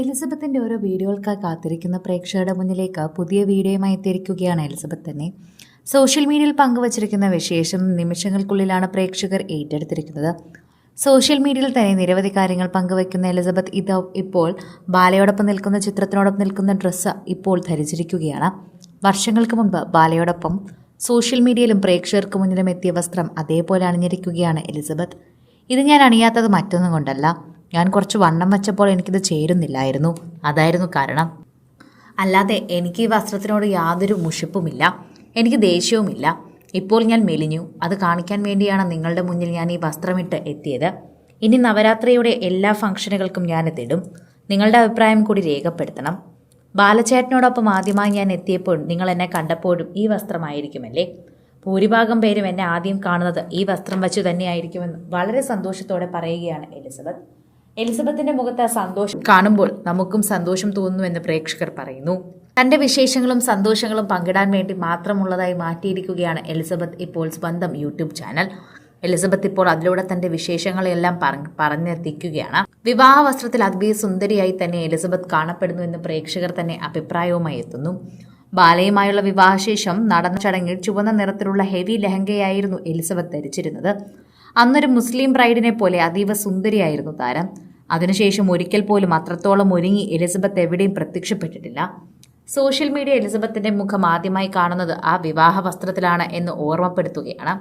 എലിസബത്തിന്റെ ഓരോ വീഡിയോകൾക്കായി കാത്തിരിക്കുന്ന പ്രേക്ഷകരുടെ മുന്നിലേക്ക് പുതിയ വീഡിയോയുമായി എത്തിയിരിക്കുകയാണ് എലിസബത്ത് തന്നെ. സോഷ്യൽ മീഡിയയിൽ പങ്കുവച്ചിരിക്കുന്ന വിശേഷം നിമിഷങ്ങൾക്കുള്ളിലാണ് പ്രേക്ഷകർ ഏറ്റെടുത്തിരിക്കുന്നത്. സോഷ്യൽ മീഡിയയിൽ തന്നെ നിരവധി കാര്യങ്ങൾ പങ്കുവയ്ക്കുന്ന എലിസബത്ത് ഇത് ഇപ്പോൾ ബാലയോടൊപ്പം നിൽക്കുന്ന ചിത്രത്തിനോടൊപ്പം നിൽക്കുന്ന ഡ്രസ്സ് ഇപ്പോൾ ധരിച്ചിരിക്കുകയാണ്. വർഷങ്ങൾക്ക് മുൻപ് ബാലയോടൊപ്പം സോഷ്യൽ മീഡിയയിലും പ്രേക്ഷകർക്ക് മുന്നിലും എത്തിയ വസ്ത്രം അതേപോലെ അണിഞ്ഞിരിക്കുകയാണ് എലിസബത്ത്. ഇത് ഞാൻ അണിയാത്തത് മറ്റൊന്നും കൊണ്ടല്ല. ഞാൻ കുറച്ച് വണ്ണം വെച്ചപ്പോൾ എനിക്കിത് ചേരുന്നില്ലായിരുന്നു. അതായിരുന്നു കാരണം. അല്ലാതെ എനിക്ക് ഈ വസ്ത്രത്തിനോട് യാതൊരു മുഷിപ്പുമില്ല. എനിക്ക് ദേഷ്യവുമില്ല. ഇപ്പോൾ ഞാൻ മെലിഞ്ഞു. അത് കാണിക്കാൻ വേണ്ടിയാണ് നിങ്ങളുടെ മുന്നിൽ ഞാൻ ഈ വസ്ത്രമിട്ട് എത്തിയത്. ഇനി നവരാത്രിയുടെ എല്ലാ ഫംഗ്ഷനുകൾക്കും ഞാൻ എത്തിടും നിങ്ങളുടെ അഭിപ്രായം കൂടി രേഖപ്പെടുത്തണം. ബാലചേട്ടനോടൊപ്പം ആദ്യമായി ഞാൻ എത്തിയപ്പോൾ നിങ്ങൾ എന്നെ കണ്ടപ്പോഴും ഈ വസ്ത്രമായിരിക്കുമല്ലേ? ഭൂരിഭാഗം പേരും എന്നെ ആദ്യം കാണുന്നത് ഈ വസ്ത്രം വച്ചു തന്നെയായിരിക്കുമെന്ന് വളരെ സന്തോഷത്തോടെ പറയുകയാണ് എലിസബത്ത്. എലിസബത്തിന്റെ മുഖത്ത് സന്തോഷം കാണുമ്പോൾ നമുക്കും സന്തോഷം തോന്നുന്നു എന്ന് പ്രേക്ഷകർ പറയുന്നു. തന്റെ വിശേഷങ്ങളും സന്തോഷങ്ങളും പങ്കിടാൻ വേണ്ടി മാത്രമുള്ളതായി മാറ്റിയിരിക്കുകയാണ് എലിസബത്ത് ഇപ്പോൾ സ്വന്തം യൂട്യൂബ് ചാനൽ. എലിസബത്ത് ഇപ്പോൾ അതിലൂടെ തന്റെ വിശേഷങ്ങളെല്ലാം പറഞ്ഞ് പറഞ്ഞെത്തിക്കുകയാണ്. വിവാഹ വസ്ത്രത്തിൽ അതിഭയ സുന്ദരിയായി തന്നെ എലിസബത്ത് കാണപ്പെടുന്നു എന്ന് പ്രേക്ഷകർ തന്നെ അഭിപ്രായവുമായി എത്തുന്നു. ബാലയുമായുള്ള വിവാഹശേഷം നടന്ന ചടങ്ങിൽ ചുവന്ന നിറത്തിലുള്ള ഹെവി ലഹങ്കയായിരുന്നു എലിസബത്ത് ധരിച്ചിരുന്നത്. അന്നൊരു മുസ്ലിം ബ്രൈഡിനെ പോലെ അതീവ സുന്ദരിയായിരുന്നു താരം. അതിനുശേഷം ഒരിക്കൽ പോലും അത്രത്തോളം ഒരുങ്ങി എലിസബത്ത് എവിടെയും പ്രത്യക്ഷപ്പെട്ടിട്ടില്ല. സോഷ്യൽ മീഡിയ എലിസബത്തിന്റെ മുഖം ആദ്യമായി കാണുന്നത് ആ വിവാഹ വസ്ത്രത്തിലാണ് എന്ന് ഓർമ്മപ്പെടുത്തുകയാണ്.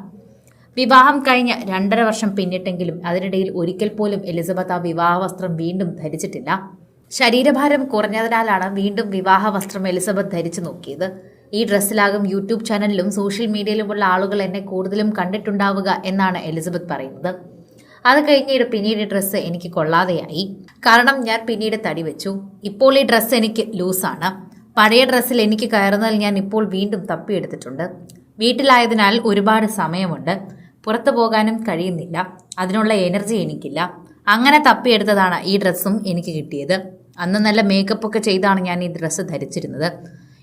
വിവാഹം കഴിഞ്ഞ രണ്ടര വർഷം പിന്നിട്ടെങ്കിലും അതിനിടയിൽ ഒരിക്കൽ പോലും എലിസബത്ത് ആ വിവാഹ വസ്ത്രം വീണ്ടും ധരിച്ചിട്ടില്ല. ശരീരഭാരം കുറഞ്ഞതിനാലാണ് വീണ്ടും വിവാഹ വസ്ത്രം എലിസബത്ത് ധരിച്ചു നോക്കിയത്. ഈ ഡ്രസ്സിലാകും യൂട്യൂബ് ചാനലിലും സോഷ്യൽ മീഡിയയിലുമുള്ള ആളുകൾ എന്നെ കൂടുതലും കണ്ടിട്ടുണ്ടാവുക എന്നാണ് എലിസബത്ത് പറയുന്നത്. അത് കഴിഞ്ഞിട്ട് പിന്നീട് ഡ്രസ്സ് എനിക്ക് കൊള്ളാതെയായി. കാരണം ഞാൻ പിന്നീട് തടി വെച്ചു. ഇപ്പോൾ ഈ ഡ്രസ്സ് എനിക്ക് ലൂസാണ്. പഴയ ഡ്രസ്സിൽ എനിക്ക് കയറുന്നതിൽ ഞാൻ ഇപ്പോൾ വീണ്ടും തപ്പിയെടുത്തിട്ടുണ്ട്. വീട്ടിലായതിനാൽ ഒരുപാട് സമയമുണ്ട്. പുറത്തു പോകാനും കഴിയുന്നില്ല. അതിനുള്ള എനർജി എനിക്കില്ല. അങ്ങനെ തപ്പിയെടുത്തതാണ് ഈ ഡ്രസ്സും എനിക്ക് കിട്ടിയത്. അന്ന് നല്ല മേക്കപ്പ് ഒക്കെ ചെയ്താണ് ഞാൻ ഈ ഡ്രസ്സ് ധരിച്ചിരുന്നത്.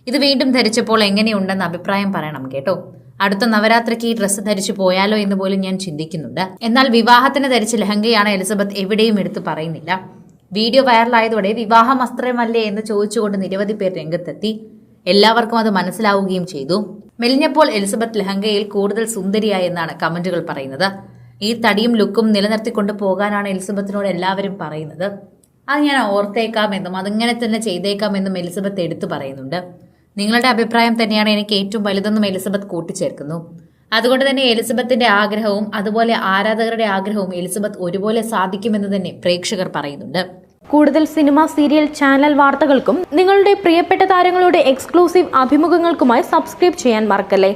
ഇത് വീണ്ടും ധരിച്ചപ്പോൾ എങ്ങനെയുണ്ടെന്ന് അഭിപ്രായം പറയണം കേട്ടോ. അടുത്ത നവരാത്രിക്ക് ഈ ഡ്രസ്സ് ധരിച്ചു പോയാലോ എന്ന് പോലും ഞാൻ ചിന്തിക്കുന്നുണ്ട്. എന്നാൽ വിവാഹത്തിന് ധരിച്ച ലഹങ്കയാണ് എലിസബത്ത് എവിടെയും എടുത്തു പറയുന്നില്ല. വീഡിയോ വൈറലായതോടെ വിവാഹ വസ്ത്രമല്ലേ എന്ന് ചോദിച്ചുകൊണ്ട് നിരവധി പേർ രംഗത്തെത്തി. എല്ലാവർക്കും അത് മനസ്സിലാവുകയും ചെയ്തു. മെലിഞ്ഞപ്പോൾ എലിസബത്ത് ലഹങ്കയിൽ കൂടുതൽ സുന്ദരിയായി എന്നാണ് കമന്റുകൾ പറയുന്നത്. ഈ തടിയും ലുക്കും നിലനിർത്തിക്കൊണ്ട് പോകാനാണ് എലിസബത്തിനോട് എല്ലാവരും പറയുന്നത്. അത് ഞാൻ ഓർത്തേക്കാം ഓർത്തേക്കാമെന്നും അതിങ്ങനെ തന്നെ ചെയ്തേക്കാം ചെയ്തേക്കാമെന്നും എലിസബത്ത് എടുത്തു പറയുന്നുണ്ട്. നിങ്ങളുടെ അഭിപ്രായം തന്നെയാണ് എനിക്ക് ഏറ്റവും വലുതെന്നും എലിസബത്ത് കൂട്ടിച്ചേർക്കുന്നു. അതുകൊണ്ട് തന്നെ എലിസബത്തിന്റെ ആഗ്രഹവും അതുപോലെ ആരാധകരുടെ ആഗ്രഹവും എലിസബത്ത് ഒരുപോലെ സാധിക്കുമെന്ന് തന്നെ പ്രേക്ഷകർ പറയുന്നുണ്ട്. കൂടുതൽ സിനിമ സീരിയൽ ചാനൽ വാർത്തകൾക്കും നിങ്ങളുടെ പ്രിയപ്പെട്ട താരങ്ങളുടെ എക്സ്ക്ലൂസീവ് അഭിമുഖങ്ങൾക്കുമായി സബ്സ്ക്രൈബ് ചെയ്യാൻ മറക്കല്ലേ?